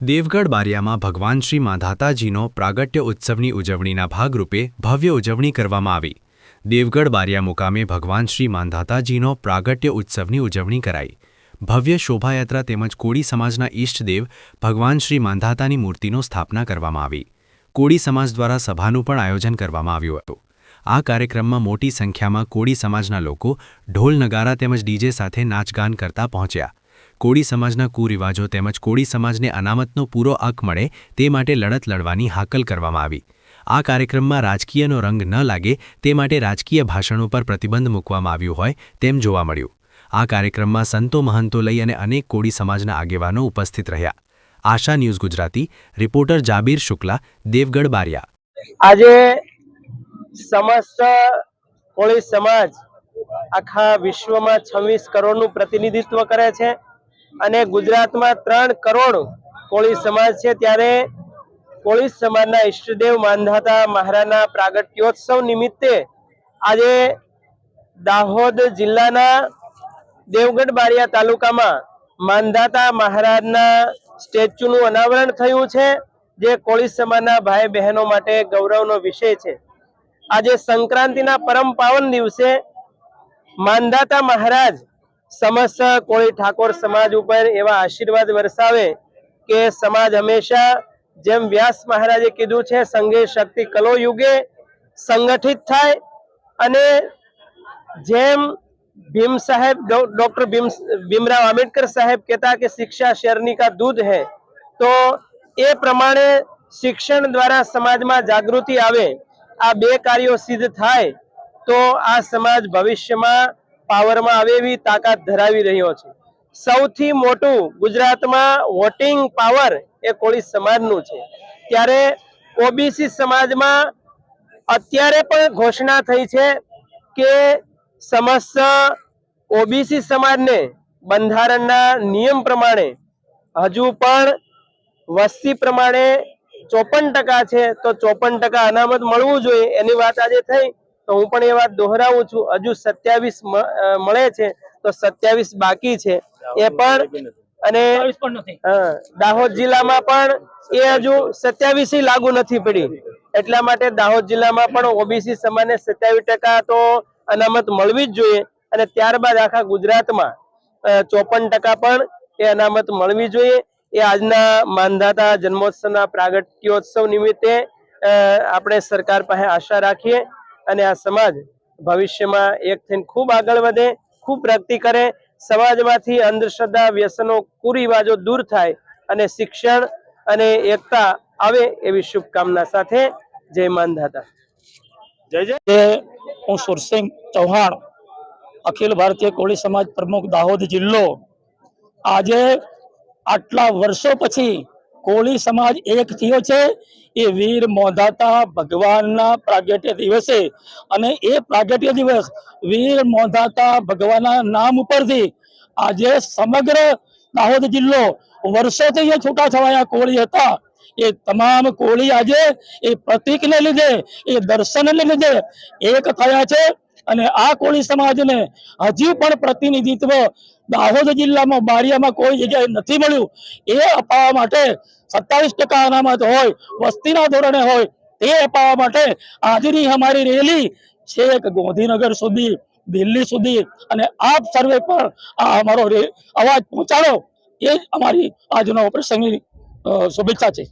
દેવગઢ બારિયામાં ભગવાન શ્રી માધાતાજીનો પ્રાગટ્ય ઉત્સવની ઉજવણીના ભાગરૂપે ભવ્ય ઉજવણી કરવામાં આવી. દેવગઢ બારિયા મુકામે ભગવાન શ્રી માંધાતાજીનો પ્રાગટ્ય ઉત્સવની ઉજવણી કરાઈ. ભવ્ય શોભાયાત્રા તેમજ કોળી સમાજના ઈષ્ટદેવ ભગવાન શ્રી માંધાતાની મૂર્તિનો સ્થાપના કરવામાં આવી. કોળી સમાજ દ્વારા સભાનું પણ આયોજન કરવામાં આવ્યું હતું. આ કાર્યક્રમમાં મોટી સંખ્યામાં કોળી સમાજના લોકો ઢોલ નગારા તેમજ ડીજે સાથે નાચગાન કરતા પહોંચ્યા. કોળી સમાજના કુરિવાજો તેમજ કોળી સમાજને અનામતનો પૂરો હક મળે તે માટે લડત લડવાની હાકલ કરવામાં આવી. આ કાર્યક્રમમાં રાજકીયનો રંગ ન લાગે તે માટે રાજકીય ભાષણો પર પ્રતિબંધ મૂકવામાં આવ્યું હોય તેમ જોવા મળ્યું. આ કાર્યક્રમમાં સંતો મહંતો લઈ અને અનેક કોળી સમાજના આગેવાનો ઉપસ્થિત રહ્યા. Asha news Gujarati, reporter Jabir Shukla, Devgadh Baria. આજે સમસ્ત કોળી સમાજ આખા વિશ્વમાં છવ્વીસ કરોડનું પ્રતિનિધિત્વ કરે છે. અને ગુજરાતમાં ત્રણ કરોડ કોળી સમાજ છે ત્યારે કોળી સમાજના ઈષ્ટદેવ માનધાતા મહારાજના પ્રાગટ્યોત્સવ નિમિત્તે આજે દાહોદ જિલ્લાના દેવગઢ બારિયા તાલુકામાં માનધાતા મહારાજના સ્ટેચ્યુનું અનાવરણ થયું છે, જે કોળી સમાજના ભાઈ બહેનો માટે ગૌરવનો વિષય છે. આજે સંક્રાંતિના પરમ પાવન દિવસે માંધાતા મહારાજ સમસ્ત કોળી ઠાકોર સમાજ ઉપર એવા આશીર્વાદ વરસાવે કે સમાજ હંમેશા જેમ વ્યાસ મહારાજે કીધું છે સંઘે શક્તિ કલો યુગે સંગઠિત થાય. અને જેમ ભીમ સાહેબ ડોક્ટર ભીમ ભીમરાવ આંબેડકર સાહેબ કહેતા કે શિક્ષા શેરની કા દૂધ હે, તો એ પ્રમાણે શિક્ષણ દ્વારા સમાજમાં જાગૃતિ આવે, આ બે કાર્યો સિદ્ધ થાય, તો આ સમાજ ભવિષ્યમાં પાવરમાં આવે એવી તાકાત ધરાવી રહ્યો છે. સૌથી મોટું ગુજરાતમાં વોટિંગ પાવર એ કોળી સમાજનું છે. ત્યારે ઓબીસી સમાજમાં અત્યારે પણ ઘોષણા થઈ છે કે સમસ્ત ઓબીસી સમાજને બંધારણના નિયમ પ્રમાણે હજુ પણ વસ્તી પ્રમાણે ચોપન ટકા છે તો ચોપન ટકા અનામત મળવું જોઈએ એની વાત આજે થઈ. તો હું પણ એ વાત દોહરાવું છું. હજુ સત્યાવીસ મળે છે તો સત્યાવીસ બાકી છે. એ પણ અને હા, દાહોદ જિલ્લામાં પણ એ હજુ સત્યાવીસ લાગુ નથી પડી. એટલા માટે દાહોદ જિલ્લામાં પણ ઓબીસી સમાજને સત્યાવીસ ટકા તો અનામત મળવી જ જોઈએ. અને ત્યારબાદ આખા ગુજરાતમાં ચોપન ટકા પણ એ અનામત મળવી જોઈએ. એ આજના માનધાતા જન્મોત્સવના પ્રાગટ્યોત્સવ નિમિત્તે અ, આપણે સરકાર પાસે આશા રાખીએ. અને આ સમાજ ભવિષ્યમાં એક થઈને ખૂબ આગળ વધે, ખૂબ પ્રગતિ કરે, સમાજમાંથી અંધશ્રદ્ધા, વ્યસનો, કુરિવાજો દૂર થાય અને શિક્ષણ અને એકતા આવે એવી શુભકામના સાથે જય માનધાતા જય જય. હું સુરસિંહ ચૌહાણ, અખિલ ભારતીય કોળી સમાજ પ્રમુખ દાહોદ જિલ્લો. આજે આટલા વર્ષો પછી કોળી સમાજ એક થયો છે. એ વીર મોધાતા ભગવાનના પ્રાગટ્ય દિવસે અને એ પ્રાગટ્ય દિવસ વીર મોધાતા ભગવાનના નામ ઉપરથી આજે સમગ્ર દાહોદ જિલ્લો વર્ષોથી છૂટા છવાયા કોળી હતા. એ તમામ કોળી આજે એ પ્રતિકને લીધે, એ દર્શનને લીધે એક થયા છે. અને આ કોળી સમાજને હજી પણ પ્રતિનિધિત્વ દાહોદ જિલ્લામાં, બારિયામાં કોઈ જગ્યાએ નથી મળ્યું. એ અપાવવા માટે સત્તાવીસ ટકા અનામત હોય, વસ્તીના ધોરણે હોય, તે અપાવવા માટે આજની અમારી રેલી છેક ગાંધીનગર સુધી, દિલ્હી સુધી અને આપ સર્વે પર આ અમારો અવાજ પહોંચાડો. એ અમારી આજનો પ્રસંગની શુભેચ્છા છે.